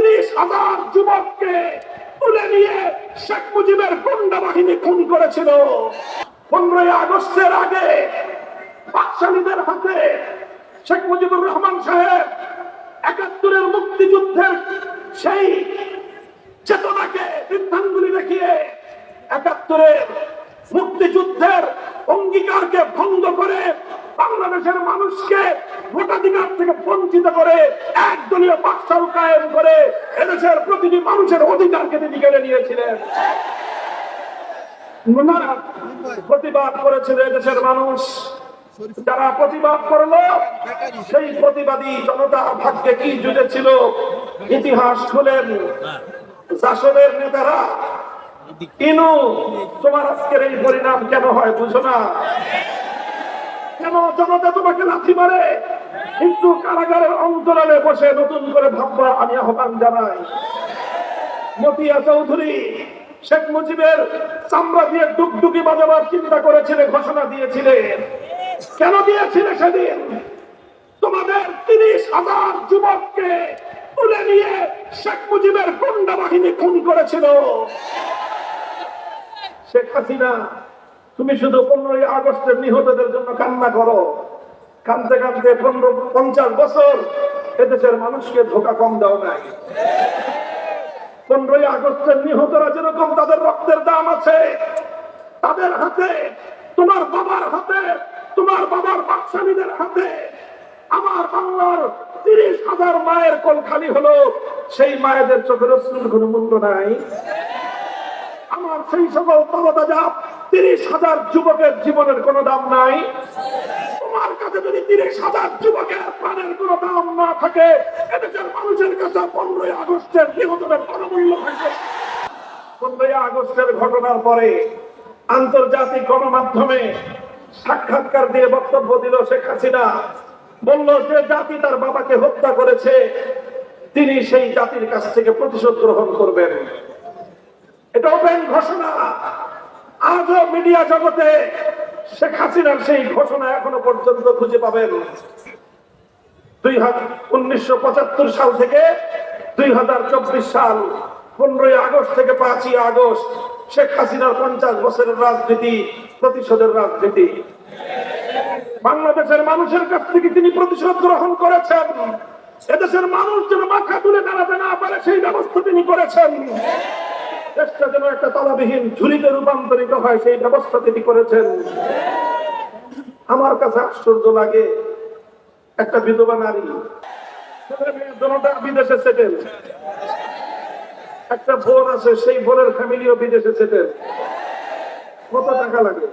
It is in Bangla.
তিরিশ হাজার যুবককে তুলে নিয়ে শেখ মুজিবের গুন্ডা বাহিনী খুন করেছিল। পনেরোই আগস্টের আগে পাকশালীদের হাতে শেখ মুজিবুর রহমান সাহেব একাত্তরের মুক্তিযুদ্ধের সেই চেতনাকে বৃদ্ধাঙ্গুলি দেখিয়ে একাত্তরের মুক্তিযুদ্ধের অঙ্গীকারকে ভঙ্গ করে বাংলাদেশের মানুষকে ভোটাধিকার থেকে বঞ্চিত করে একদলীয় বাকশাল কায়েম করে এদেশের প্রতিটি মানুষের অধিকারকে তিনি কেড়ে নিয়েছিলেন। প্রতিবাদ করেছিল এদেশের মানুষ। যারা প্রতিবাদ করল, সেই প্রতিবাদী জনতা ভাগ্যে কি জুটেছিল ইতিহাস খুলেন। জাসদের নেতারা, ইনু, তোমার আজকের এই পরিণাম কেন হয় বুঝো না? কেন জনতা তোমাকে লাথি মারে? কিন্তু কারাগারের অন্তরালে বসে নতুন করে ভাববা আমি আহ্বান জানাই। মতিয়া চৌধুরী, শেখ মুজিবের চামড়া দিয়ে ডুগডুগি বাজাবার চিন্তা করেছিলেন ঘোষণা দিয়েছিলেন কেন দিয়েছিলে সেদিন? তোমাদের তিরিশ হাজার যুবককে তুলে নিয়ে শেখ মুজিবের গুন্ডা বাহিনী খুন করেছিল। শেখ হাসিনা, তুমি শুধু পনেরোই আগস্টের নিহতদের জন্য কান্না করো। কানতে কানতে পনেরো, পঞ্চাশ বছর এদেশের মানুষকে ধোকা কম দাও নাই। পনেরোই আগস্টের নিহতরা যেরকম তাদের রক্তের দাম আছে, তাদের হাতে, তোমার বাবার হাতে, তোমার বাবার বাকশালীদের হাতে, আমার বাংলার তিরিশ হাজার মায়ের কোল খালি হলো, সেই মায়েদের চোখের অশ্রুর কোনো মূল্য নাই। আমার সেই সকল তরতাজা তিরিশ হাজার যুবকের জীবনের কোনো দাম নাই। তোমার কাছে যদি তিরিশ হাজার যুবকের প্রাণের কোনো দাম না থাকে, এদেশের মানুষের কাছে পনেরোই আগস্টের নিহতদের কোনো মূল্য থাকে পনেরোই আগস্টের ঘটনার পরে আন্তর্জাতিক গণমাধ্যমে সাক্ষাৎকার দিয়ে বক্তব্য দিল শেখ হাসিনা। বলল, যে জাতি তার বাবাকে হত্যা করেছে, তিনি সেই জাতির কাছ থেকে প্রতিশোধ গ্রহণ করবেন। এটা ওপেন ঘোষণা। আজও মিডিয়া জগতে শেখ হাসিনার সেই ঘোষণা এখনও পর্যন্ত খুঁজে পাবেন। দুই উনিশশো সাল থেকে দুই হাজার চব্বিশ সাল, পনেরোই আগস্ট থেকে পাঁচই আগস্ট, শেখ হাসিনার পঞ্চাশ বছরের রাজনীতি, প্রতিশোধের রাজনীতি। বাংলাদেশের মানুষের কাছ থেকে তিনি প্রতিশোধ গ্রহণ করেছেন। এদেশের মানুষ যেন মাথা তুলে দাঁড়াতে না পারে, সেই ব্যবস্থা তিনি করেছেন। দেশটা যেন একটা তলাবিহীন ঝুলিতে রূপান্তরিত হয়, সেই ব্যবস্থা তিনি করেছেন। আমার কাছে আশ্চর্য লাগে, একটা বিধবা নারী বিদেশে সেটেল। একটা বোন আছে, সেই বোনের ফ্যামিলিও বিদেশে সেটেল। কত টাকা লাগে?